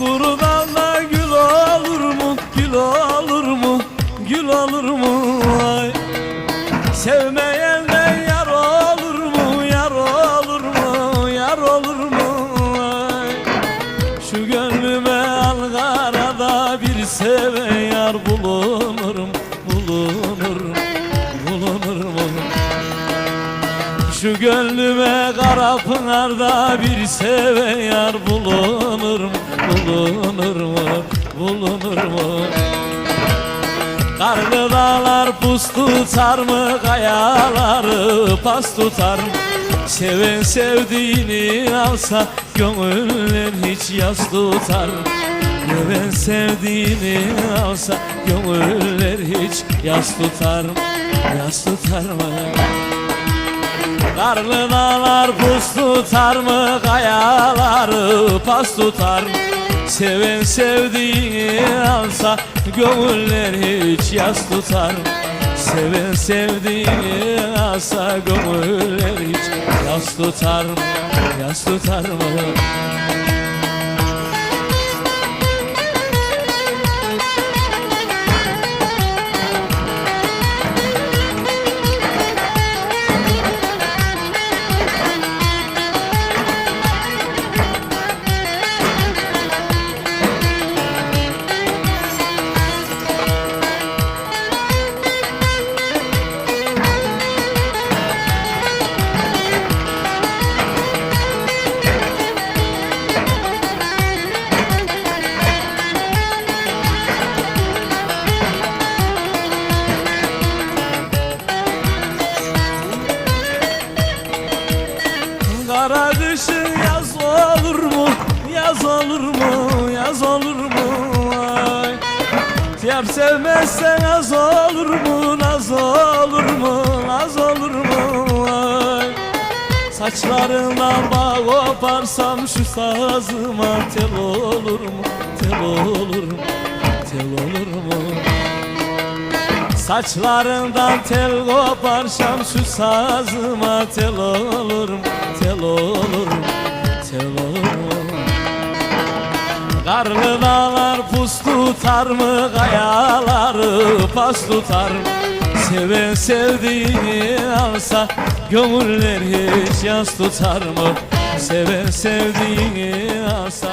Kuru gül olur mu, gül olur mu, gül olur mu ay. Sevmeyenden yar olur mu, yar olur mu, yar olur mu ay. Şu gönlüme algarada bir seven yar bulunurum, bulunurum Şu gönlüme Karapınar'da bir seven yar bulunur mu, bulunur mu, bulunur mu? Karlı dağlar pus tutar mı? Kayaları pas tutar mı? Seven sevdiğini alsa gönüller hiç yas tutar mı? Seven sevdiğini alsa gönüller hiç yas tutar mı? Yas tutar mı Karlı dağlar pus tutar mı? Kayaları pas tutar mı? Seven sevdiğini alsa Gönüller hiç yas tutar mı? Seven sevdiğini alsa Gönüller hiç yas tutar mı? Yas tutar mı Kara kışın yaz olur mu? Yaz olur mu? Yaz olur mu? Ay. Yar sevmezsen az olur mu? Naz olur mu? Naz olur mu? Ay. Saçlarından bağ koparsam şu sazıma tel olur mu? Tel olur mu? Tel olur mu? Saçlarından tel koparsam şu sazıma tel olur mu? Tel olur? Tel olur? Karlı dağlar pus tutar mı? Kayaları pas tutar mı? Seven sevdiğini alsa Gönüller hiç yas tutar mı? Seven sevdiğini alsa